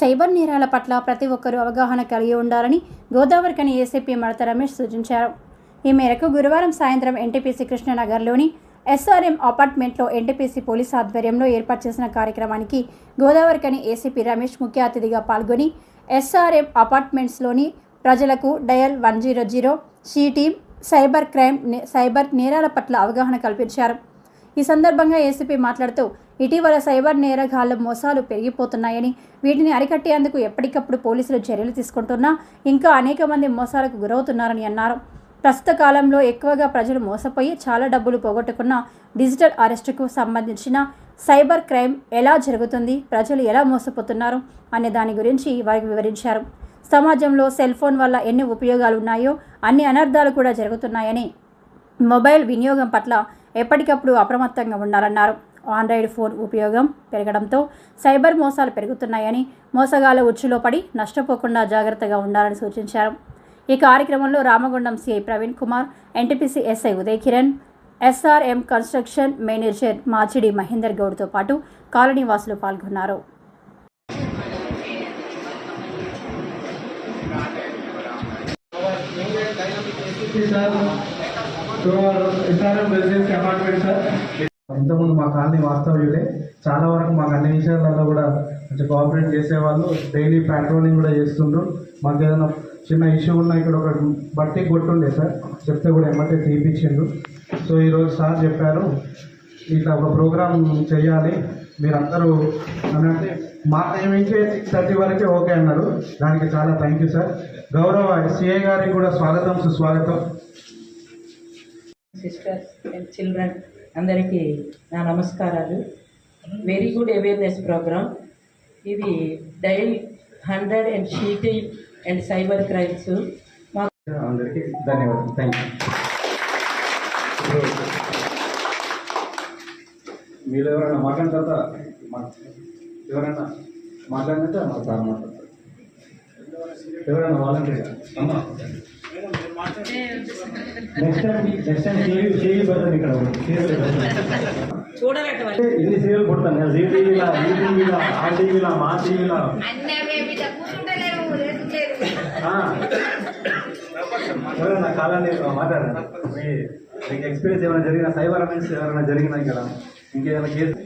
Cyber నేరాల పట్ల ప్రతి ఒక్కరూ అవగాహన కలిగి ఉండాలని గోదావరికని ఏసీపీ మడత రమేష్ సూచించారు. ఈ మేరకు గురువారం సాయంత్రం ఎన్టీపీసీ కృష్ణనగర్లోని ఎస్ఆర్ఎం అపార్ట్మెంట్లో ఎన్టీపీసీ పోలీస్ ఆధ్వర్యంలో ఏర్పాటు చేసిన కార్యక్రమానికి గోదావరికని ఏసీపీ రమేష్ ముఖ్య అతిథిగా పాల్గొని ఎస్ఆర్ఎం అపార్ట్మెంట్స్లోని ప్రజలకు dial one zero zero she team cyber crime cyber నేరాల పట్ల అవగాహన కల్పించారు. ఈ సందర్భంగా ఏసీపీ మాట్లాడుతూ ఇటీవల సైబర్ నేరగాళ్ళ మోసాలు పెరిగిపోతున్నాయని వీటిని అరికట్టేందుకు ఎప్పటికప్పుడు పోలీసులు చర్యలు తీసుకుంటున్నా ఇంకా అనేక మంది మోసాలకు గురవుతున్నారని అన్నారు. ప్రస్తుత కాలంలో ఎక్కువగా ప్రజలు మోసపోయి చాలా డబ్బులు పోగొట్టుకున్న డిజిటల్ అరెస్టుకు సంబంధించిన సైబర్ క్రైమ్ ఎలా జరుగుతుంది ప్రజలు ఎలా మోసపోతున్నారు అనే దాని గురించి వారికి వివరించారు. సమాజంలో సెల్ ఫోన్ వల్ల ఎన్ని ఉపయోగాలు ఉన్నాయో అన్ని అనర్థాలు కూడా జరుగుతున్నాయని మొబైల్ వినియోగం పట్ల ఎప్పటికప్పుడు అప్రమత్తంగా ఉండాలన్నారు. ఆండ్రాయిడ్ ఫోన్ ఉపయోగం పెరగడంతో సైబర్ మోసాలు పెరుగుతున్నాయని మోసగాళ్ళ ఉచ్చులో పడి నష్టపోకుండా జాగ్రత్తగా ఉండాలని సూచించారు. ఈ కార్యక్రమంలో Ramagundam CI Praveen Kumar NTPC SI Uday Kiran SRM construction manager Machidi Mahender గౌడ్తో పాటు కాలనీ వాసులు పాల్గొన్నారు sir SRM residency apartment sir ఇంతకుముందు మా కాలనీ వాస్తవ్యులే. చాలా వరకు మాకు అన్ని విషయాలలో కూడా మంచి కోఆపరేట్ చేసేవాళ్ళు. డైలీ పెట్రోలింగ్ కూడా చేస్తుండ్రు. మాకు ఏదైనా చిన్న ఇష్యూ ఉన్నా ఇక్కడ ఒక బట్టి కొట్టుండే సార్. చెప్తే కూడా ఏమంటే తీపిచ్చిండ్రు. సో ఈరోజు సార్ చెప్పారు ఇట్లా ఒక ప్రోగ్రామ్ చేయాలి. మీరందరూ అంటే మా ఇచ్చే సిక్స్ థర్టీ వరకే ఓకే అన్నారు. దానికి చాలా థ్యాంక్ యూ సార్. గౌరవ సిఏ గారికి కూడా స్వాగతం సుస్వాగతం. సిస్టర్స్ అండ్ చిల్డ్రన్ అందరికీ నా నమస్కారాలు. వెరీ గుడ్ అవేర్నెస్ ప్రోగ్రామ్ ఇది dial hundred and she team and cyber crimes. అందరికీ ధన్యవాదాలు. థ్యాంక్ యూ మీరు ఎవరైనా మాట్లాడిన తర్వాత ఎవరైనా మాట్లాడినట్టే మా సార్ మాట్లాడతారు. ఎవరైనా వాలంటీర్ అమ్మా. నెక్స్ట్ నెక్స్ట్ టైం చేయి చేయి ఇక్కడ చేయి పెడతాను. చూడబెట్టవాలి ఇన్ని సీరియల్ కొడతాను నేను జీ టీవీలో ఈ టీవీలో ఆ టీవీలో మా టీవీలో ఆ. ఎవరైనా కాలాన్ని మాట్లాడండి మీ మీకు ఎక్స్పీరియన్స్ ఏమైనా జరిగిన సైబర్ అఫెన్స్ ఏమైనా జరిగినా ఇక్కడ ఇంకేదైనా case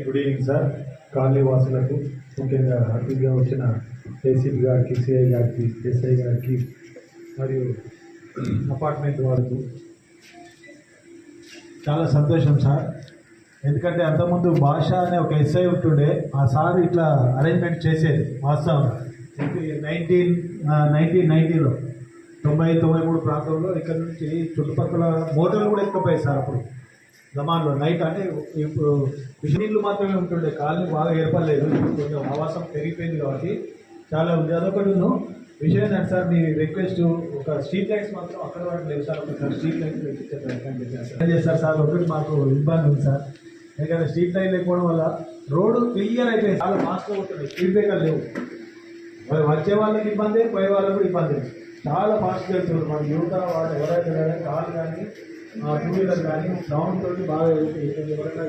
good evening sir colony వాసులకు ముఖ్యంగా అతిథిగా వచ్చిన ఏసీపీ గారికి సిఐ గారికి ఎస్ఐ గారికి మరియు అపార్ట్మెంట్ వాళ్ళకు చాలా సంతోషం సార్. ఎందుకంటే అంతకుముందు భాష అనే ఒక ఎస్ఐ ఉంటుండే ఆ సార్ ఇట్లా అరేంజ్మెంట్ చేసేది వాస్తవం. నైన్టీన్ నైన్టీన్ నైన్టీలో తొంభై తొంభై మూడు ప్రాంతంలో ఇక్కడ నుంచి చుట్టుపక్కల మోటార్లు కూడా ఎక్కపోయాయి సార్ అప్పుడు. జమాన్లో నైట్ అంటే ఇప్పుడు మిషనీళ్ళు మాత్రమే ఉంటుండే కాలనీ బాగా ఏర్పడలేదు. కొంచెం ఆవాసం పెరిగిపోయింది కాబట్టి చాలా ఉంది. అదొకటి విషయం ఏంటంటే సార్ మీ రిక్వెస్ట్ ఒక స్ట్రీట్ లైట్స్ మాత్రం అక్కడ వరకు లేదు సార్. ఒకసారి స్ట్రీట్ లైట్స్ పెట్టించే ప్రయత్నం చేశారు సార్ ఏం చేస్తారు సార్ ఒకటి మాకు ఇబ్బంది ఉంది సార్. ఎందుకంటే స్ట్రీట్ లైట్ లేకపోవడం వల్ల రోడ్డు క్లియర్ అయిపోయింది. చాలా ఫాస్ట్గా ఉంటుంది స్పీడ్ బ్రేకర్ లేవు. మరి వచ్చే వాళ్ళకి ఇబ్బంది పోయే వాళ్ళకి కూడా ఇబ్బంది. చాలా ఫాస్ట్గా వెళ్తున్నారు. మన యువత వాళ్ళు ఎవరైతే కానీ కానీ టూ వీలర్ కానీ సౌండ్ తోటి బాగా ఎవరైనా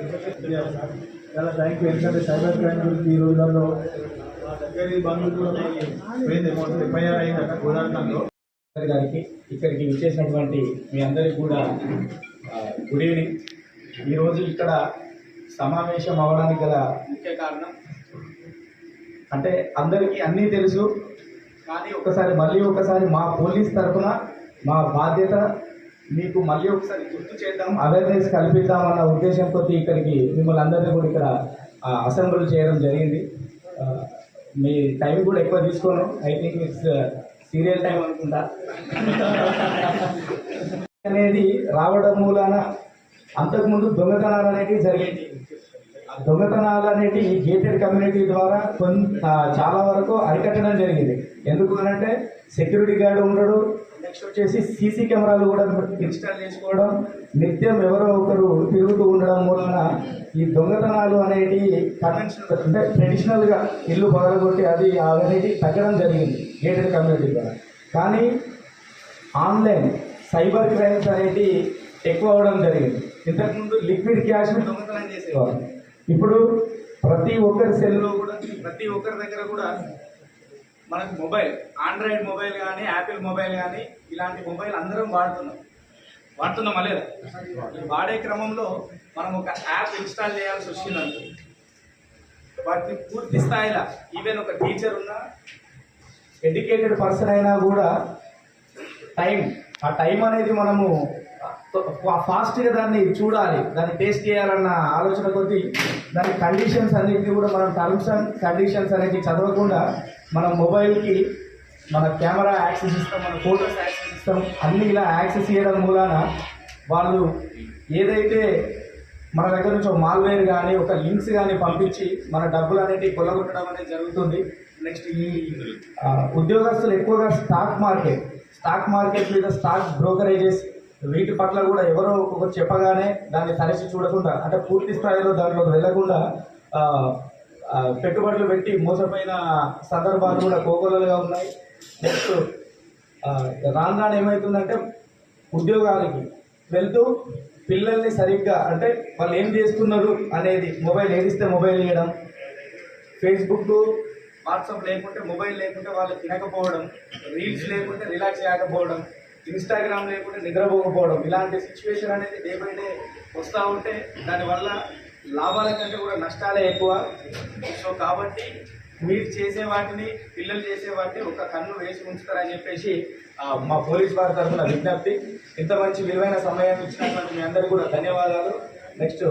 సార్ చాలా థ్యాంక్ యూ ఎందుకంటే సైబర్ క్రైమ్ గురించి ఈ రోజుల్లో మా దగ్గర బంధువులు కూడా మనకి పోయింది. అమౌంట్ ఎఫ్ఐఆర్ అయిందట గోదావరిలో. గారికి ఇక్కడికి విచ్చేసినటువంటి మీ అందరికీ కూడా గుడ్ ఈవినింగ్ ఈరోజు ఇక్కడ సమావేశం అవడానికి గల ముఖ్య కారణం? అంటే అందరికీ అన్నీ తెలుసు. కానీ ఒకసారి మళ్ళీ ఒకసారి మా పోలీస్ తరఫున మా బాధ్యత మీకు మళ్ళీ ఒకసారి గుర్తు చేద్దాం. అవేర్నెస్ కల్పిద్దామన్న ఉద్దేశంతో ఇక్కడికి మిమ్మల్ని అందరినీ కూడా ఇక్కడ అసెంబ్లీ చేయడం జరిగింది. మీ టైం కూడా ఎక్కువ తీసుకోను. I think it's serial time అనుకుంటా. అనేది రావడం మూలాన అంతకుముందు దొంగతనాలు అనేటివి జరిగేవి ఆ దొంగతనాలు అనేటివి గేటెడ్ కమ్యూనిటీ ద్వారా కొంత చాలా వరకు అరికట్టడం జరిగింది. ఎందుకు అంటే సెక్యూరిటీ గార్డు ఉండడు నెక్స్ట్ వచ్చేసి సీసీ కెమెరాలు కూడా ఇన్స్టాల్ చేసుకోవడం నిత్యం ఎవరో ఒకరు తిరుగుతూ ఉండడం మూలన ఈ దొంగతనాలు అనేటి కన్వెన్షనల్ అంటే ట్రెడిషనల్గా ఇల్లు పగలగొట్టి అది అనేది తగ్గడం జరిగింది గేటెడ్ కమ్యూనిటీ ద్వారా. కానీ ఆన్లైన్ సైబర్ క్రైమ్స్ అనేది ఎక్కువ అవడం జరిగింది. ఇంతకుముందు లిక్విడ్ క్యాష్ దొంగతనం చేసేవారు. ఇప్పుడు ప్రతి ఒక్కరి సెల్లో కూడా ప్రతి ఒక్కరి దగ్గర కూడా మనకు మొబైల్ ఆండ్రాయిడ్ మొబైల్ కానీ యాపిల్ మొబైల్ కానీ ఇలాంటి మొబైల్ అందరం వాడుతున్నాం. వాడుతున్నామా లేదా? వాడే క్రమంలో మనం ఒక యాప్ ఇన్స్టాల్ చేయాల్సి వచ్చిందంటే వాటిని పూర్తి స్థాయిలో ఈవెన్ ఒక టీచర్ ఉన్నా ఎడ్యుకేటెడ్ పర్సన్ అయినా కూడా టైం ఆ టైం అనేది మనము ఫాస్ట్గా దాన్ని చూడాలి దాన్ని టేస్ట్ చేయాలన్న ఆలోచన కొద్దీ దాని కండిషన్స్ అన్నింటినీ కూడా మనం టర్మ్స్ అండ్ కండిషన్స్ అనేది చదవకుండా మనం మొబైల్కి మన కెమెరా యాక్సెస్ ఇస్తాం మన ఫోటోస్ యాక్సెస్ ఇస్తాం అన్ని ఇలా యాక్సెస్ చేయడం మూలాన వాళ్ళు ఏదైతే మన దగ్గర నుంచి ఒక మాల్వేర్ కానీ ఒక లింక్స్ కానీ పంపించి మన డబ్బులు అనేవి కొల్లగొట్టడం అనేది జరుగుతుంది. నెక్స్ట్ ఈ ఉద్యోగస్తులు ఎక్కువగా స్టాక్ మార్కెట్ స్టాక్ మార్కెట్ మీద స్టాక్ బ్రోకరేజెస్ వీటి పట్ల కూడా ఎవరో ఒకరు చెప్పగానే దాన్ని తలసి చూడకుండా అంటే పూర్తి స్థాయిలో దాంట్లోకి వెళ్ళకుండా పెట్టుబడులు పెట్టి మోసపోయిన సందర్భాలు కూడా కోకొలలుగా ఉన్నాయి. రాను రాను ఏమవుతుందంటే ఉద్యోగాలకి వెళ్తూ పిల్లల్ని సరిగ్గా అంటే వాళ్ళు ఏం చేస్తున్నారు అనేది మొబైల్ ఏదిస్తే మొబైల్ ఇవ్వడం ఫేస్బుక్ వాట్సాప్ లేకుంటే మొబైల్ లేకుంటే వాళ్ళు తినకపోవడం రీల్స్ లేకుంటే రిలాక్స్ చేయకపోవడం ఇన్స్టాగ్రామ్ లేకుంటే నిద్రపోకపోవడం ఇలాంటి సిచ్యువేషన్ అనేది డే బై డే వస్తూ ఉంటే దానివల్ల లాభాల కంటే కూడా నష్టాలే ఎక్కువ. సో కాబట్టి మీరు చేసే వాటిని పిల్లలు చేసే వాటిని ఒక కన్ను వేసి ఉంచుతారని చెప్పేసి మా పోలీస్ వారి తరఫున విజ్ఞప్తి. ఇంత మంచి విలువైన సమయాన్ని ఇచ్చినటువంటి మీ అందరికీ కూడా ధన్యవాదాలు. నెక్స్ట్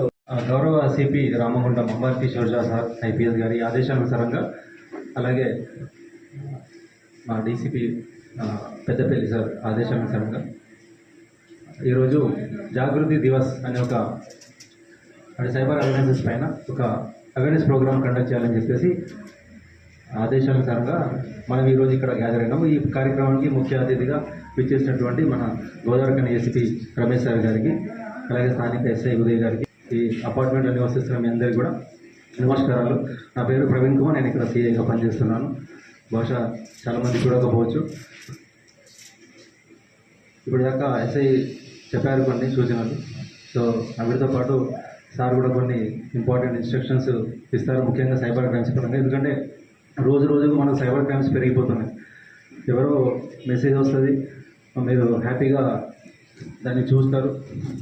గౌరవ సిపి రామగుంట అంబార్ కిషోర్ జా సార్ ఐపీఎస్ గారి ఆదేశానుసారంగా అలాగే మా డీసీపీ పెద్దపల్లి సార్ ఆదేశానుసారంగా ఈరోజు జాగృతి దివస్ అనే ఒక సైబర్ అవేర్నెస్ పైన ఒక అవేర్నెస్ ప్రోగ్రామ్ కండక్ట్ చేయాలని చెప్పేసి ఆదేశానుసారంగా మనం ఈరోజు ఇక్కడ గ్యాదర్ అయినాము. ఈ కార్యక్రమానికి ముఖ్య అతిథిగా విచ్చేసినటువంటి మన గోదావరికని ఎస్పీ రమేష్ సార్ గారికి అలాగే స్థానిక ఎస్ఐ ఉదయ్ గారికి ఈ అపార్ట్మెంట్లో నివసిస్తున్న మీ అందరికీ కూడా నమస్కారాలు. నా పేరు ప్రవీణ్ కుమార్ నేను ఇక్కడ సీఐగా పనిచేస్తున్నాను. బహుశా చాలామంది చూడకపోవచ్చు. ఇప్పుడు దాకా ఎస్ఐ చెప్పారు కొన్ని సూచనలు. సో వీటితో పాటు సార్ కూడా కొన్ని ఇంపార్టెంట్ ఇన్స్ట్రక్షన్స్ ఇస్తారు. ముఖ్యంగా సైబర్ క్రైమ్స్ పరంగా. ఎందుకంటే రోజు రోజుకు మన సైబర్ క్రైమ్స్ పెరిగిపోతున్నాయి. ఎవరో మెసేజ్ వస్తుంది మీరు హ్యాపీగా దాన్ని చూస్తారు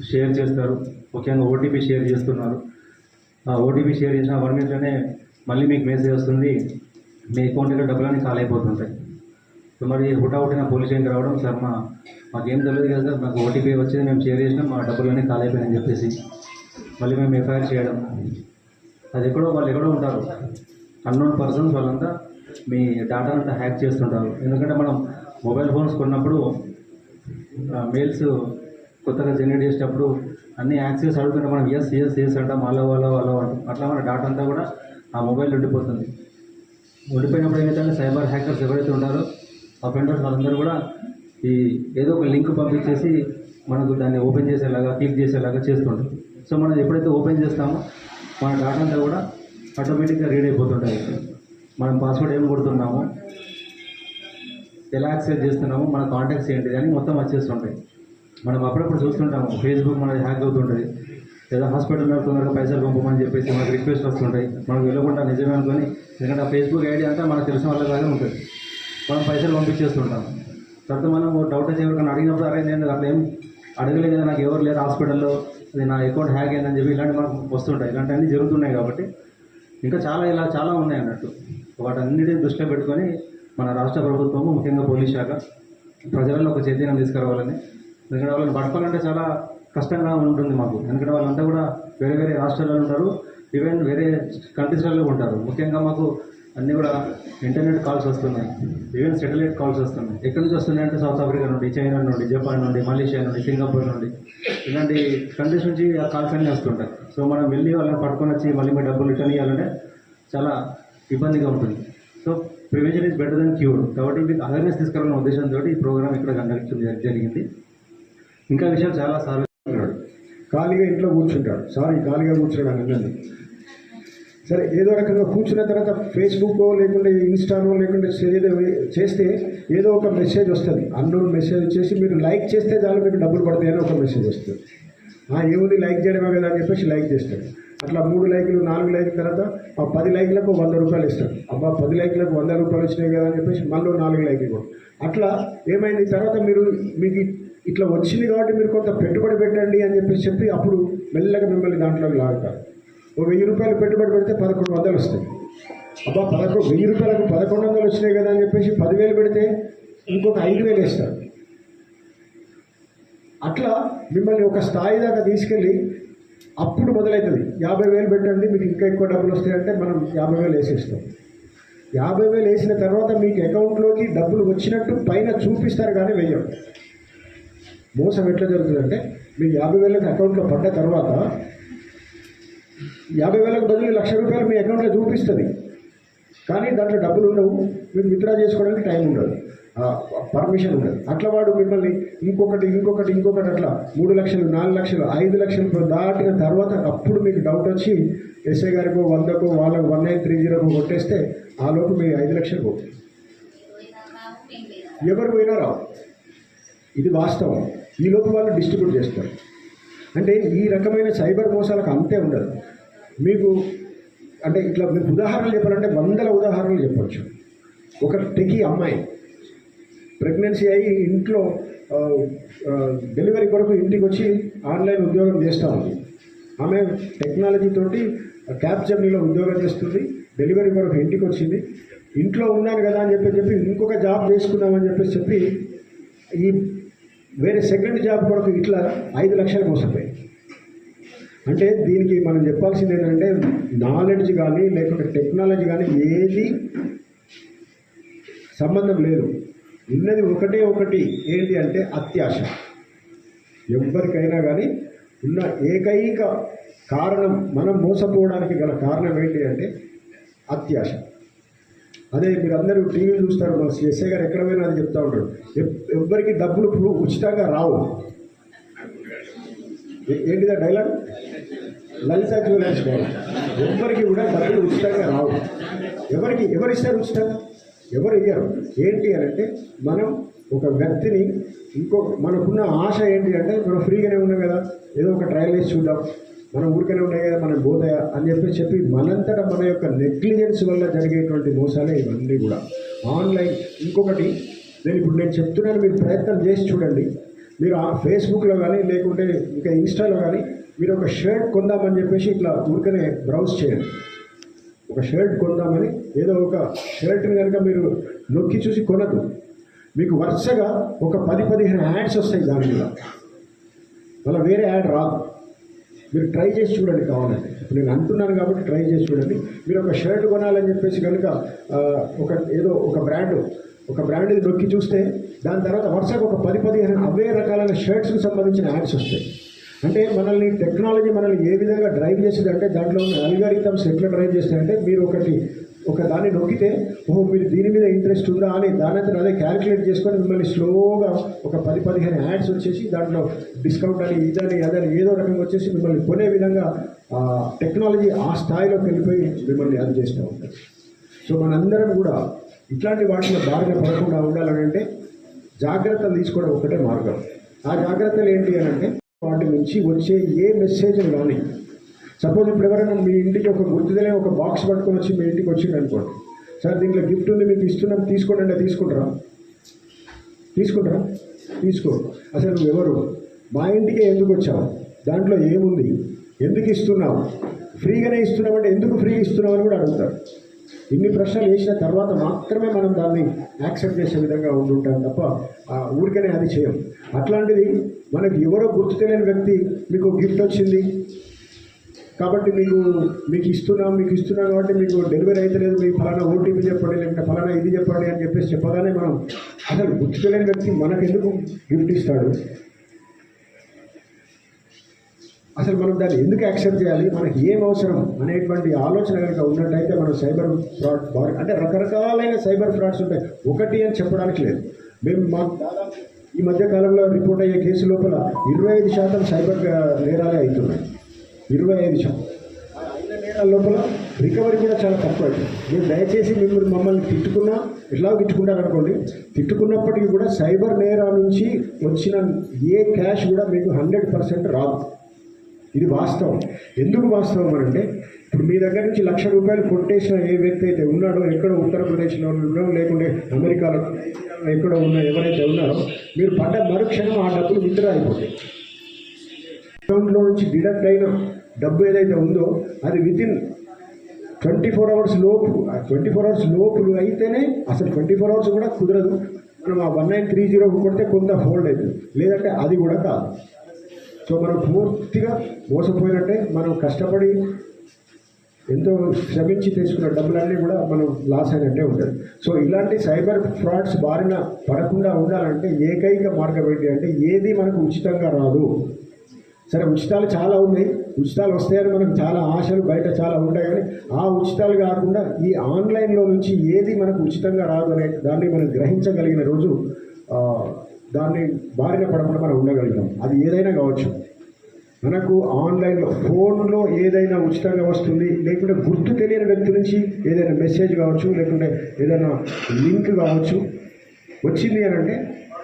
షేర్ చేస్తారు ముఖ్యంగా ఓటీపీ షేర్ చేస్తున్నారు. ఆ ఓటీపీ షేర్ చేసిన వన్ మినిట్లోనే మళ్ళీ మీకు మెసేజ్ వస్తుంది మీ అకౌంట్లో డబ్బులన్నీ కాల్ అయిపోతుంటాయి. మరి హుటాహుటిన పోలీస్ స్టేషన్కి రావడం సార్ మా మాకేం తెలియదు కదా సార్ మాకు ఓటీపీ వచ్చింది మేము షేర్ చేసినాం మా డబ్బులన్నీ కాల్ అయిపోయినాయని చెప్పేసి. మళ్ళీ మేము ఎఫ్ఐఆర్ చేయడం అది ఎక్కడో వాళ్ళు ఎక్కడో ఉంటారు. అన్నోన్ పర్సన్స్ వాళ్ళంతా మీ డేటా అంతా హ్యాక్ చేస్తుంటారు. ఎందుకంటే మనం మొబైల్ ఫోన్స్ కొన్నప్పుడు మెయిల్స్ కొత్తగా జనరేట్ చేసేటప్పుడు అన్ని యాక్సెస్ అడుగుతుంటే మనం ఎస్ ఎస్ ఎస్ అంటాం అలా అలా అలా అంటాం. అట్లా మన డేటా అంతా కూడా ఆ మొబైల్ ఉండిపోతుంది. ఉండిపోయినప్పుడు ఏమైతే సైబర్ హ్యాకర్స్ ఎవరైతే ఉంటారో అఫెండర్స్ వాళ్ళందరూ కూడా ఈ ఏదో ఒక లింక్ పంపించేసి మనకు దాన్ని ఓపెన్ చేసేలాగా క్లిక్ చేసేలాగా చేస్తుంటారు. సో మనం ఎప్పుడైతే ఓపెన్ చేస్తామో మన డేటా అంతా కూడా ఆటోమేటిక్గా రీడ్ అయిపోతుంటాయి. మనం పాస్వర్డ్ ఏం కొడుతున్నామో ఎలా యాక్సెస్ చేస్తున్నాము మన కాంటాక్ట్స్ ఏంటిది అని మొత్తం వచ్చేస్తుంటాయి. మనం అప్పుడప్పుడు చూస్తుంటాము ఫేస్బుక్ మనది హ్యాక్ అవుతుంటుంది. లేదా హాస్పిటల్ తొందరగా పైసలు పంపమని చెప్పేసి మనకు రిక్వెస్ట్ వస్తుంటాయి. మనం వెళ్ళకుండా నిజమే అనుకొని ఎందుకంటే ఆ ఫేస్బుక్ ఐడి అంతా మనకు తెలిసిన వాళ్ళలాగా ఉంటుంది. మనం పైసలు పంపించేస్తుంటాం తర్వాత మనం డౌట్ వచ్చి ఎవరికైనా అడిగినప్పుడు అరే నేను అట్లా ఏం అడగలేదు కదా నాకు ఎవరు లేరు హాస్పిటల్లో నా అకౌంట్ హ్యాక్ అయిందని చెప్పి ఇలాంటి మనకు వస్తుంటాయి. ఇలాంటివన్నీ జరుగుతున్నాయి కాబట్టి ఇంకా చాలా ఇలా చాలా ఉన్నాయి అన్నట్టు. వాటన్నిటిని దృష్టిలో పెట్టుకొని మన రాష్ట్ర ప్రభుత్వము ముఖ్యంగా పోలీస్ శాఖ ప్రజలలో ఒక చైతన్యం తీసుకురావాలని. ఎందుకంటే వాళ్ళని పట్టుకోవాలంటే చాలా కష్టంగా ఉంటుంది మాకు. ఎందుకంటే వాళ్ళంతా కూడా వేరే వేరే రాష్ట్రాల్లో ఉంటారు. ఈవెన్ వేరే కంట్రీస్లలో ఉంటారు. ముఖ్యంగా మాకు అన్నీ కూడా ఇంటర్నెట్ కాల్స్ వస్తున్నాయి. ఈవెన్ సెటిలైట్ కాల్స్ వస్తున్నాయి. ఎక్కడి నుంచి వస్తున్నాయి అంటే సౌత్ ఆఫ్రికా నుండి చైనా నుండి జపాన్ నుండి మలేషియా నుండి సింగపూర్ నుండి. ఇలాంటి కంట్రీస్ నుంచి ఆ కాల్స్ అన్నీ వస్తుంటాయి. సో మనం వెళ్ళి వాళ్ళని పట్టుకొని వచ్చి మళ్ళీ మీ డబ్బులు రిటర్న్ ఇవ్వాలంటే చాలా ఇబ్బందిగా ఉంటుంది. So prevention is better than cure. కాబట్టి మీకు అవేర్నెస్ తీసుకురావాలనే ఉద్దేశంతో ఈ ప్రోగ్రామ్ ఇక్కడ కండక్ట్ జరిగింది. ఇంకా విషయాలు చాలా సార్ ఖాళీగా ఇంట్లో కూర్చుంటాడు. సారీ ఖాళీగా కూర్చున్నాడు. అన్నది. సరే ఏదో రకంగా కూర్చున్న తర్వాత ఫేస్బుక్ లేకుంటే ఇన్స్టానో లేకుంటే ఏదో చేస్తే ఏదో ఒక మెసేజ్ వస్తుంది. అన్నోన్ మెసేజ్ వచ్చేసి మీరు లైక్ చేస్తే చాలు మీకు డబ్బులు పడతాయని ఒక మెసేజ్ వస్తుంది. "ఆ, ఏముంది? లైక్ చేయడమే కదా అని చెప్పేసి లైక్ చేస్తాడు. అట్లా మూడు లైకులు నాలుగు లైకుల తర్వాత ఆ పది లైకులకు వంద రూపాయలు ఇస్తాడు. అబ్బా పది లైకులకు వంద రూపాయలు వచ్చినాయి కదా అని చెప్పేసి మళ్ళీ నాలుగు లైకులు కూడా అట్లా ఏమైంది? తర్వాత మీరు మీకు ఇట్లా వచ్చింది కాబట్టి మీరు కొంత పెట్టుబడి పెట్టండి అని చెప్పేసి చెప్పి అప్పుడు మెల్లగా మిమ్మల్ని దాంట్లోకి లాగుతారు. ఓ వెయ్యి రూపాయలు పెట్టుబడి పెడితే పదకొండు వందలు వస్తాయి. అబ్బా పదకొండు వెయ్యి రూపాయలకు పదకొండు వందలు వచ్చినాయి కదా అని చెప్పేసి పదివేలు పెడితే ఇంకొక ఐదు వేలు వేస్తారు. అట్లా మిమ్మల్ని ఒక స్థాయి దాకా తీసుకెళ్ళి అప్పుడు మొదలవుతుంది యాభై వేలు పెట్టండి మీకు ఇంకా ఎక్కువ డబ్బులు వస్తాయంటే మనం యాభై వేలు వేసేస్తాం. యాభై వేలు వేసిన తర్వాత మీకు అకౌంట్లోకి డబ్బులు వచ్చినట్టు పైన చూపిస్తారు కానీ వెయ్యం మోసం ఎట్లా జరుగుతుందంటే మీ యాభై వేలకు అకౌంట్లో పడ్డ తర్వాత యాభై వేలకు బదులు లక్ష రూపాయలు మీ అకౌంట్లో చూపిస్తుంది. కానీ దాంట్లో డబ్బులు ఉండవు. మీరు విత్డ్రా చేసుకోవడానికి టైం ఉండదు. పర్మిషన్ ఉండదు. అట్లా వాడు మిమ్మల్ని ఇంకొకటి ఇంకొకటి ఇంకొకటి అట్లా మూడు లక్షలు నాలుగు లక్షలు ఐదు లక్షలు దాటిన తర్వాత అప్పుడు మీకు డౌట్ వచ్చి ఎస్ఐ గారికి వందకు వాళ్ళకు వన్ నైన్ త్రీ జీరోకు కొట్టేస్తే ఆ లోపు మీ ఐదు లక్షలు పోతుంది ఎవరు పోయినా రావు. ఇది వాస్తవం. ఈ లోపు వాళ్ళు డిస్ట్రిబ్యూట్ చేస్తారు. అంటే ఈ రకమైన సైబర్ మోసాలకు అంతే ఉండదు. మీకు అంటే ఇట్లా మీకు ఉదాహరణలు చెప్పాలంటే వందల ఉదాహరణలు చెప్పచ్చు. ఒక టెకి అమ్మాయి ప్రెగ్నెన్సీ అయ్యి ఇంట్లో డెలివరీ కొరకు ఇంటికి వచ్చి ఆన్లైన్ ఉద్యోగం చేస్తూ ఉంది. ఆమె టెక్నాలజీతోటి క్యాబ్ జర్నీలో ఉద్యోగం చేస్తుంది డెలివరీ కొరకు ఇంటికి వచ్చింది ఇంట్లో ఉన్నాను కదా అని చెప్పి చెప్పి ఇంకొక జాబ్ చేసుకుందామని చెప్పేసి చెప్పి ఈ వేరే సెకండ్ జాబ్ కొరకు ఇట్లా ఐదు లక్షలు మోసపోయి అంటే దీనికి మనం చెప్పాల్సింది ఏంటంటే నాలెడ్జ్ కానీ లేకుంటే టెక్నాలజీ కానీ ఏది సంబంధం లేదు. ఉన్నది ఒకటే ఒకటి ఏంటి అంటే అత్యాశ. ఎవరికైనా కానీ ఉన్న ఏకైక కారణం మనం మోసపోవడానికి గల కారణం ఏంటి అంటే అత్యాశ. అదే మీరు అందరూ టీవీ చూస్తారు మా ఎస్ఐ గారు ఎక్కడ పోయినా అని చెప్తా ఉంటాడు ఎవ్- ఎవ్వరికి డబ్బులు ఉచితంగా రావు. ఏంటిదా డైలాగ్? లలిత జ్యువెలర్స్ డైలాగ్ ఎవ్వరికి కూడా డబ్బులు ఉచితంగా రావు. ఎవరికి ఎవరిస్తారు ఉచితంగా ఎవరు ఇయ్యరు? ఏంటి అని అంటే మనం ఒక వ్యక్తిని ఇంకో మనకున్న ఆశ ఏంటి అంటే మనం ఫ్రీగానే ఉన్నాం కదా. ఏదో ఒక ట్రయల్ వేసి చూద్దాం. మనం ఊరికనే ఉన్నాయి కదా మనం పోతాయా అని చెప్పి చెప్పి మనంతట మన యొక్క నెగ్లిజెన్స్ వల్ల జరిగేటువంటి మోసాలే ఇవన్నీ కూడా. ఆన్లైన్ ఇంకొకటి నేను ఇప్పుడు నేను చెప్తున్నాను మీరు ప్రయత్నం చేసి చూడండి. మీరు ఆ ఫేస్బుక్లో కానీ లేకుంటే ఇంకా ఇన్స్టాలో కానీ మీరు ఒక షర్ట్ కొందామని చెప్పేసి ఇట్లా ఊరికనే బ్రౌజ్ చేయండి. ఒక షర్ట్ కొందామని ఏదో ఒక షర్ట్ని కనుక మీరు నొక్కి చూసి కొనదు మీకు వరుసగా ఒక పది పదిహేను యాడ్స్ వస్తాయి దాని మీద. మళ్ళీ వేరే యాడ్ రాదు. మీరు ట్రై చేసి చూడండి కావాలంటే నేను అంటున్నాను కాబట్టి ట్రై చేసి చూడండి. మీరు ఒక షర్ట్ కొనాలని చెప్పేసి కనుక ఒక ఏదో ఒక బ్రాండ్ ఒక బ్రాండ్ నొక్కి చూస్తే దాని తర్వాత వరుసగా ఒక పది పదిహేను అవే రకాలైన షర్ట్స్కి సంబంధించిన యాడ్స్ వస్తాయి. అంటే మనల్ని టెక్నాలజీ మనల్ని ఏ విధంగా డ్రైవ్ చేసింది అంటే దాంట్లో ఉన్న అల్గారిథమ్స్ ఎట్లా డ్రైవ్ చేస్తాయంటే మీరు ఒకటి ఒక దాన్ని నొక్కితే ఓహో మీరు దీని మీద ఇంట్రెస్ట్ ఉందా అని దాని అంతా అదే క్యాలిక్యులేట్ చేసుకొని మిమ్మల్ని స్లోగా ఒక పది పదిహేను యాడ్స్ వచ్చేసి దాంట్లో డిస్కౌంట్ అని ఇదని అదని ఏదో రకంగా వచ్చేసి మిమ్మల్ని కొనే విధంగా ఆ, టెక్నాలజీ ఆ స్థాయిలోకి వెళ్ళిపోయి మిమ్మల్ని అది చేస్తూ ఉంటుంది సో మనందరం కూడా ఇట్లాంటి వాటిలో బారిన పడకుండా ఉండాలని జాగ్రత్తలు తీసుకోవడం ఒకటే మార్గం. ఆ జాగ్రత్తలు ఏంటి అని అంటే వాటి నుంచి వచ్చే ఏ మెసేజ్ కానీ సపోజ్ ఇప్పుడు ఎవరైనా మీ ఇంటికి ఒక గుర్తుదలే ఒక బాక్స్ పట్టుకొని వచ్చి మీ ఇంటికి వచ్చింది అనుకోండి. సార్ దీంట్లో గిఫ్ట్ ఉంది మీకు ఇస్తున్నాం తీసుకోండి అంటే తీసుకుంటారా? తీసుకుంటారా? తీసుకో. అసలు నువ్వు ఎవరు? మా ఇంటికే ఎందుకు వచ్చావు? దాంట్లో ఏముంది? ఎందుకు ఇస్తున్నావు? ఫ్రీగానే ఇస్తున్నామంటే ఎందుకు ఫ్రీ ఇస్తున్నావు అని కూడా అడుగుతారు. ఇన్ని ప్రశ్నలు వేసిన తర్వాత మాత్రమే మనం దాన్ని యాక్సెప్ట్ చేసే విధంగా ఉండుంటాం తప్ప ఆ ఊరికనే అది చేయం. అట్లాంటిది మనకి ఎవరో గుర్తు తెలియని వ్యక్తి మీకు గిఫ్ట్ వచ్చింది? కాబట్టి మీకు మీకు ఇస్తున్నాం మీకు ఇస్తున్నాం కాబట్టి మీకు డెలివరీ అయితే లేదు మీకు ఫలానా ఓటీపీ చెప్పండి లేకుంటే ఫలానా ఇది చెప్పండి అని చెప్పేసి చెప్పగానే మనం అసలు గుర్తు వ్యక్తి మనకు ఎందుకు గిఫ్ట్ ఇస్తాడు? అసలు మనం దాన్ని ఎందుకు యాక్సెప్ట్ చేయాలి? మనకి ఏం అవసరం అనేటువంటి ఆలోచన కనుక ఉన్నట్టయితే మనం సైబర్ ఫ్రాడ్ బార్ అంటే రకరకాలైన సైబర్ ఫ్రాడ్స్ ఉంటాయి. ఒకటి అని చెప్పడానికి లేదు. మేము మా ఈ మధ్య కాలంలో రిపోర్ట్ అయ్యే కేసు లోపల ఇరవై ఐదు శాతం సైబర్ నేరాలే అవుతున్నాయి. ఇరవై ఐదు శాతం. నేరాల లోపల రికవరీ కూడా చాలా తక్కువ అవుతుంది మీరు దయచేసి మిమ్మల్ని మమ్మల్ని తిట్టుకున్నా ఎట్లా తిట్టుకుంటారు అనుకోండి. తిట్టుకున్నప్పటికీ కూడా సైబర్ నేరాల నుంచి వచ్చిన ఏ క్యాష్ కూడా మీకు హండ్రెడ్ పర్సెంట్ రాదు. ఇది వాస్తవం. ఎందుకు వాస్తవం అని అంటే ఇప్పుడు మీ దగ్గర నుంచి లక్ష రూపాయలు కొట్టేసిన ఏ వ్యక్తి అయితే ఉన్నాడో ఎక్కడో ఉత్తరప్రదేశ్లో ఉన్నాడో లేకుంటే అమెరికాలో ఎక్కడో ఉన్న ఎవరైతే ఉన్నారో మీరు పడ్డ మరుక్షణం ఆ డబ్బులు విత్డ్రా అయిపోతాయి. అకౌంట్లో నుంచి డిడక్ట్ అయిన డబ్బు ఏదైతే ఉందో అది వితిన్ ట్వంటీ ఫోర్ అవర్స్ లోపు ట్వంటీ ఫోర్ అవర్స్ లోపు అయితేనే అసలు ట్వంటీ ఫోర్ అవర్స్ కూడా కుదరదు. మనం ఆ వన్ నైన్ త్రీ జీరో కొడితే కొంత హోల్డ్ అవుతుంది లేదంటే అది కూడా కాదు. సో మనం పూర్తిగా మోసపోయినట్టే మనం కష్టపడి ఎంతో శ్రమించి తీసుకున్న డబ్బులన్నీ కూడా మనం లాస్ అయినట్టే ఉంటుంది. సో ఇలాంటి సైబర్ ఫ్రాడ్స్ బారిన పడకుండా ఉండాలంటే ఏకైక మార్గం ఏంటి అంటే ఏది మనకు ఉచితంగా రాదు. సరే ఉచితాలు చాలా ఉన్నాయి. ఉచితాలు వస్తాయని మనకు చాలా ఆశలు బయట చాలా ఉంటాయి కానీ ఆ ఉచితాలు కాకుండా ఈ ఆన్లైన్లో నుంచి ఏది మనకు ఉచితంగా రాదు అనే దాన్ని మనం గ్రహించగలిగిన రోజు దాన్ని బారిన పడకుండా మనం ఉండగలిగాం అది ఏదైనా కావచ్చు. మనకు ఆన్లైన్లో ఫోన్లో ఏదైనా ఉచితంగా వస్తుంది. లేకుంటే గుర్తు తెలియని వ్యక్తి నుంచి ఏదైనా మెసేజ్ కావచ్చు లేకుంటే ఏదైనా లింక్ కావచ్చు. వచ్చింది అని అంటే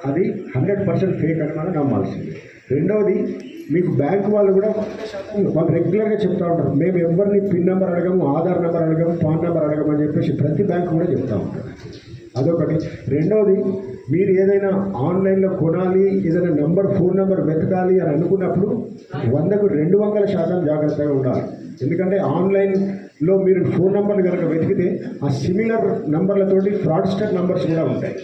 అది హండ్రెడ్ పర్సెంట్ ఫేక్ అని మనం నమ్మాల్సింది. రెండవది మీకు బ్యాంక్ వాళ్ళు కూడా వాళ్ళు రెగ్యులర్గా చెప్తా ఉంటారు. మేము ఎవరిని పిన్ నెంబర్ అడగము ఆధార్ నెంబర్ అడగము పాన్ నెంబర్ అడగము అని చెప్పేసి ప్రతి బ్యాంక్ కూడా చెప్తూ ఉంటారు. అదొకటి. రెండవది మీరు ఏదైనా ఆన్లైన్లో కొనాలి ఏదైనా నెంబర్ ఫోన్ నెంబర్ వెతకాలి అని అనుకున్నప్పుడు వందకు రెండు వందల శాతం జాగ్రత్తగా ఉండాలి. ఎందుకంటే ఆన్లైన్లో మీరు ఫోన్ నెంబర్లు కనుక వెతికితే ఆ సిమిలర్ నెంబర్లతోటి ఫ్రాడ్స్టర్ నెంబర్స్ కూడా ఉంటాయి.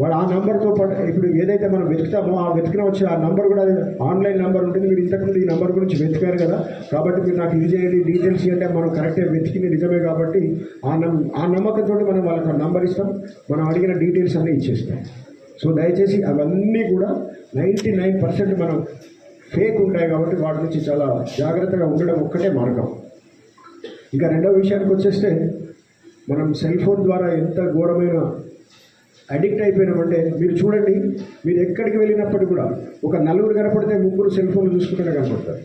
వాడు ఆ నెంబర్తో పాటు ఇప్పుడు ఏదైతే మనం వెతుకుతామో ఆ వెతికిన వచ్చే ఆ నెంబర్ కూడా ఆన్లైన్ నెంబర్ ఉంటుంది. మీరు ఇంతకుముందు ఈ నెంబర్ గురించి వెతికారు కదా. కాబట్టి మీరు నాకు ఇది చేయండి డీటెయిల్స్ అంటే మనం కరెక్ట్గా వెతికింది నిజమే కాబట్టి ఆ నమ్ ఆ నమ్మకంతో మనం వాళ్ళకి నంబర్ ఇస్తాం. మనం అడిగిన డీటెయిల్స్ అన్నీ ఇచ్చేస్తాం. సో దయచేసి అవన్నీ కూడా నైంటీ నైన్ పర్సెంట్ మనం ఫేక్ ఉంటాయి కాబట్టి వాటి నుంచి చాలా జాగ్రత్తగా ఉండడం ఒక్కటే మార్గం. ఇంకా రెండవ విషయానికి వచ్చేస్తే మనం సెల్ ఫోన్ ద్వారా ఎంత ఘోరమైన అడిక్ట్ అయిపోయినామంటే మీరు చూడండి మీరు ఎక్కడికి వెళ్ళినప్పటికీ కూడా ఒక నలుగురు కనపడితే ముగ్గురు సెల్ ఫోన్లు చూసుకుంటూనే కనపడతారు.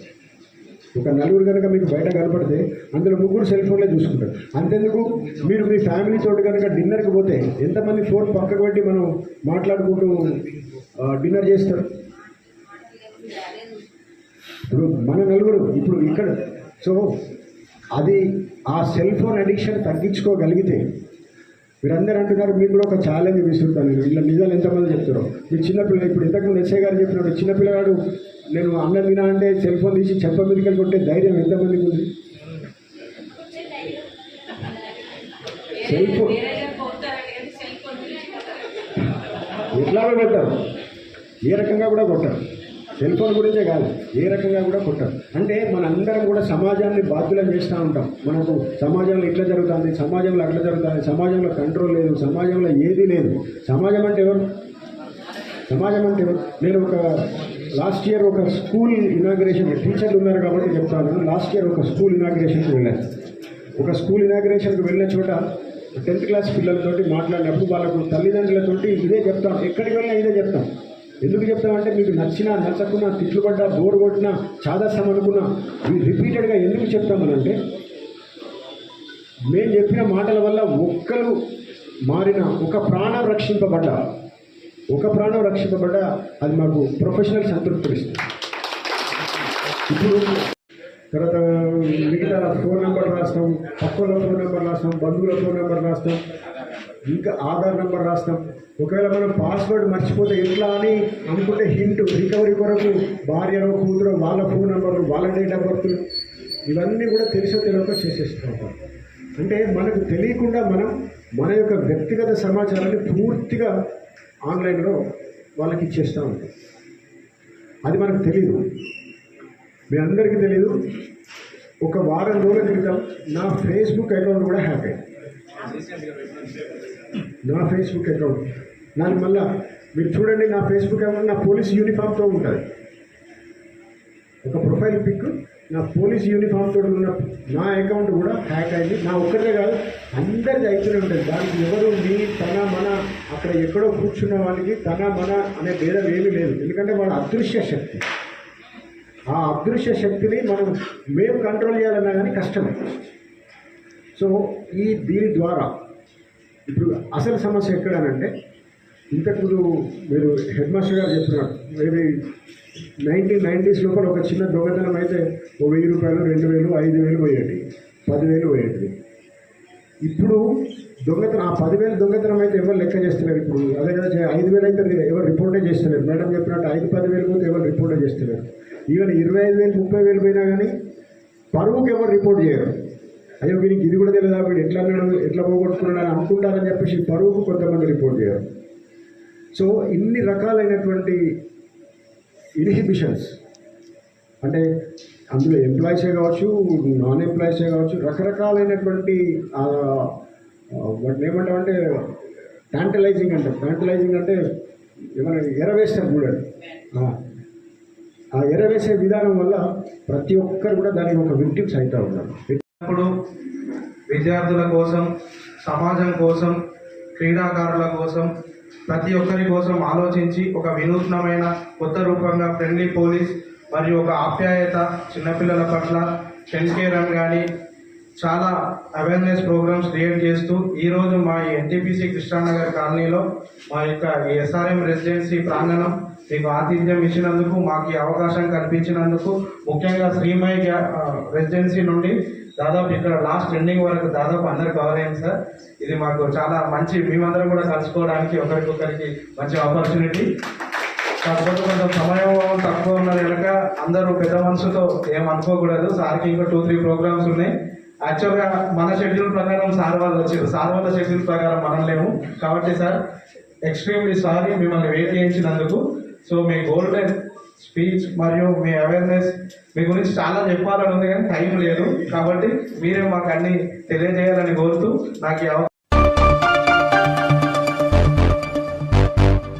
ఒక నలుగురు కనుక మీకు బయట కనపడితే అందులో ముగ్గురు సెల్ ఫోన్లే చూసుకుంటారు. అంతెందుకు? మీరు మీ ఫ్యామిలీ తోటి కనుక డిన్నర్కి పోతే ఎంతమంది ఫోన్ పక్కకు పెట్టి మనం మాట్లాడుకుంటూ డిన్నర్ చేస్తారు? ఇప్పుడు మన నలుగురు ఇప్పుడు ఇక్కడ సో అది ఆ సెల్ ఫోన్ అడిక్షన్ తగ్గించుకోగలిగితే మీరందరూ అంటున్నారు మీకు కూడా ఒక ఛాలెంజ్ విసురుతాను నేను. ఇలా నిజాలు ఎంతమంది చెప్తారో. మీరు చిన్నపిల్లలు ఇప్పుడు ఇంతకుముందు ఎస్ఐ గారు చెప్పినప్పుడు చిన్నపిల్లగాడు నేను అన్నం తినా అంటే సెల్ ఫోన్ తీసి చెప్ప మీదకి కొట్టే ధైర్యం ఎంతమందికి ఉంది? సెల్ ఫోన్ ఎట్లాగో కొట్టారు ఏ రకంగా కూడా కొట్టారు సెల్ ఫోన్ గురించే కాదు ఏ రకంగా కూడా కొట్టారు అంటే మనందరం కూడా సమాజాన్ని బాధ్యులం చేస్తూ ఉంటాం. మనకు సమాజంలో ఇట్లా జరుగుతుంది సమాజంలో అట్లా జరుగుతుంది సమాజంలో కంట్రోల్ లేదు సమాజంలో ఏదీ లేదు. సమాజం అంటే ఎవరు? సమాజం అంటే ఎవరు? నేను ఒక లాస్ట్ ఇయర్ ఒక స్కూల్ ఇనాగ్రేషన్ టీచర్లు ఉన్నారు కాబట్టి చెప్తాను. లాస్ట్ ఇయర్ ఒక స్కూల్ ఇనాగ్రేషన్కి వెళ్ళాను. ఒక స్కూల్ ఇనాగ్రేషన్కి వెళ్ళిన చోట టెన్త్ క్లాస్ పిల్లలతోటి మాట్లాడినప్పుడు వాళ్ళకు తల్లిదండ్రులతోటి ఇదే చెప్తాం. ఎక్కడికి వెళ్ళినా ఇదే చెప్తాం. ఎందుకు చెప్తామంటే మీకు నచ్చినా నచ్చకున్నా తిట్లు పడ్డా బోర్ కొట్టినా చాదస్తం అనుకున్నా ఇవి రిపీటెడ్గా ఎందుకు చెప్తామనంటే మేము చెప్పిన మాటల వల్ల ఒక్కరు మారిన ఒక ప్రాణం రక్షింపబడ్డ ఒక ప్రాణం రక్షింపబడ్డ అది మాకు ప్రొఫెషనల్ సంతృప్తి ఇస్తుంది. ఇప్పుడు తర్వాత మిగతా ఫోన్ నెంబర్ రాస్తాం పక్కల ఫోన్ నెంబర్ రాస్తాం బంధువుల ఫోన్ నెంబర్ రాస్తాం ఇంకా ఆధార్ నెంబర్ రాస్తాం. ఒకవేళ మనం పాస్వర్డ్ మర్చిపోతే ఎట్లా అని అనుకుంటే హింట్ రికవరీ కొరకు భార్యలో కూతురు వాళ్ళ ఫోన్ నెంబర్లు వాళ్ళ డేట్ ఆఫ్ బర్త్ ఇవన్నీ కూడా తెలిసో తెలియక చేసేస్తూ. అంటే మనకు తెలియకుండా మనం మన యొక్క వ్యక్తిగత సమాచారాన్ని పూర్తిగా ఆన్లైన్లో వాళ్ళకి ఇచ్చేస్తూ. ఉంటాం అది మనకు తెలియదు మీ అందరికీ తెలియదు ఒక వారం రోజుల క్రితం నా ఫేస్బుక్ అకౌంట్ కూడా హ్యాక్ అయింది. నా ఫేస్బుక్ అకౌంట్ దాని మళ్ళా మీరు చూడండి నా ఫేస్బుక్ అకౌంట్ నా పోలీస్ యూనిఫామ్తో ఉంటుంది. ఒక ప్రొఫైల్ పిక్ నా పోలీస్ యూనిఫామ్తో ఉన్న నా అకౌంట్ కూడా హ్యాక్ అయింది. నా ఒక్కటే కాదు అందరిది అయితేనే ఉంటుంది. దానికి ఎవరు మీ తన మన అక్కడ ఎక్కడో కూర్చున్న వాళ్ళకి తన మన అనే భేదం ఏమీ లేదు. ఎందుకంటే వాళ్ళ అదృశ్య శక్తి. ఆ అదృశ్య శక్తిని మనం మేము కంట్రోల్ చేయాలన్నా కానీ కష్టమే. సో ఈ దీని ద్వారా ఇప్పుడు అసలు సమస్య ఎక్కడనంటే ఇంతకుముందు మీరు హెడ్ మాస్టర్ గారు చెప్తున్నారు మేబీ నైన్టీన్ నైంటీస్ లోపల ఒక చిన్న దొంగతనం అయితే ఓ వెయ్యి రూపాయలు రెండు వేలు ఐదు వేలు పోయేటి పదివేలు పోయేటి ఇప్పుడు దొంగతనం ఆ పదివేలు దొంగతనం అయితే ఎవరు లెక్క చేస్తున్నారు ఇప్పుడు? అదే కదా ఐదు వేలు అయితే ఎవరు రిపోర్టే చేస్తున్నారు మేడం చెప్పినట్టు ఐదు పదివేలు పోతే ఎవరు రిపోర్టే చేస్తున్నారు ఈవెన్ ఇరవై ఐదు వేలు ముప్పై వేలు పోయినా కానీ పరువుకి ఎవరు రిపోర్ట్ చేయరు. అయ్యో వీనికి ఇది కూడా తెలియదా? వీడు ఎట్లా అన్నాడు ఎట్లా పోగొట్టుకున్నాడు అని అనుకుంటారని చెప్పేసి పరువుకు కొంతమంది రిపోర్ట్ చేయరు. సో ఇన్ని రకాలైనటువంటి ఇన్హిబిషన్స్ అంటే అందులో ఎంప్లాయీసే కావచ్చు నాన్ ఎంప్లాయీసే కావచ్చు రకరకాలైనటువంటి వాటిని ఏమంటామంటే టాంటలైజింగ్ అంటారు. టాంటలైజింగ్ అంటే ఏమైనా ఎరవేస్తారు చూడండి. ఆ, ఆ ఎరవేసే విధానం వల్ల ప్రతి ఒక్కరు కూడా దానికి ఒక విక్టిమ్స్ అవుతూ ఉన్నారు. ఇప్పుడు విద్యార్థుల కోసం సమాజం కోసం క్రీడాకారుల కోసం ప్రతి ఒక్కరి కోసం ఆలోచించి ఒక వినూత్నమైన కొత్త రూపంగా ఫ్రెండ్లీ పోలీస్ మరియు ఒక ఆప్యాయత చిన్నపిల్లల పట్ల హెల్త్ కేర్ అని కానీ చాలా అవేర్నెస్ ప్రోగ్రామ్స్ క్రియేట్ చేస్తూ ఈరోజు మా ఈ ఎన్టీపీసీ కృష్ణానగర్ కాలనీలో మా యొక్క ఈ ఎస్ఆర్ఎం రెసిడెన్సీ ప్రాంగణం మీకు ఆతిథ్యం ఇచ్చినందుకు మాకు ఈ అవకాశం కల్పించినందుకు ముఖ్యంగా శ్రీమయ గ్యా- రెసిడెన్సీ నుండి దాదాపు ఇక్కడ లాస్ట్ ఎండింగ్ వరకు దాదాపు అందరు కవర్ అయింది సార్. ఇది మాకు చాలా మంచి మేమందరం కూడా కలుసుకోవడానికి ఒకరికొకరికి మంచి ఆపర్చునిటీ కాకపోతే కొంచెం సమయం తక్కువ ఉన్న కనుక అందరూ పెద్ద మనసుతో ఏం అనుకోకూడదు. సార్కి ఇంకా టూ త్రీ ప్రోగ్రామ్స్ ఉన్నాయి. యాక్చువల్గా మన షెడ్యూల్ ప్రకారం సార్ వాళ్ళు వచ్చారు. సార్ వాళ్ళ షెడ్యూల్ ప్రకారం మనం లేము. కాబట్టి సార్ ఎక్స్ట్రీమ్లీ సారీ మిమ్మల్ని వెయిట్ చేయించినందుకు సో మీ గోల్డెన్ స్పీచ్ మరియు మీ అవేర్నెస్ మీ గురించి చాలా చెప్పాలని ఉంది కానీ టైం లేదు. కాబట్టి మీరే మాకు అన్ని తెలియజేయాలని కోరుతూ నాకు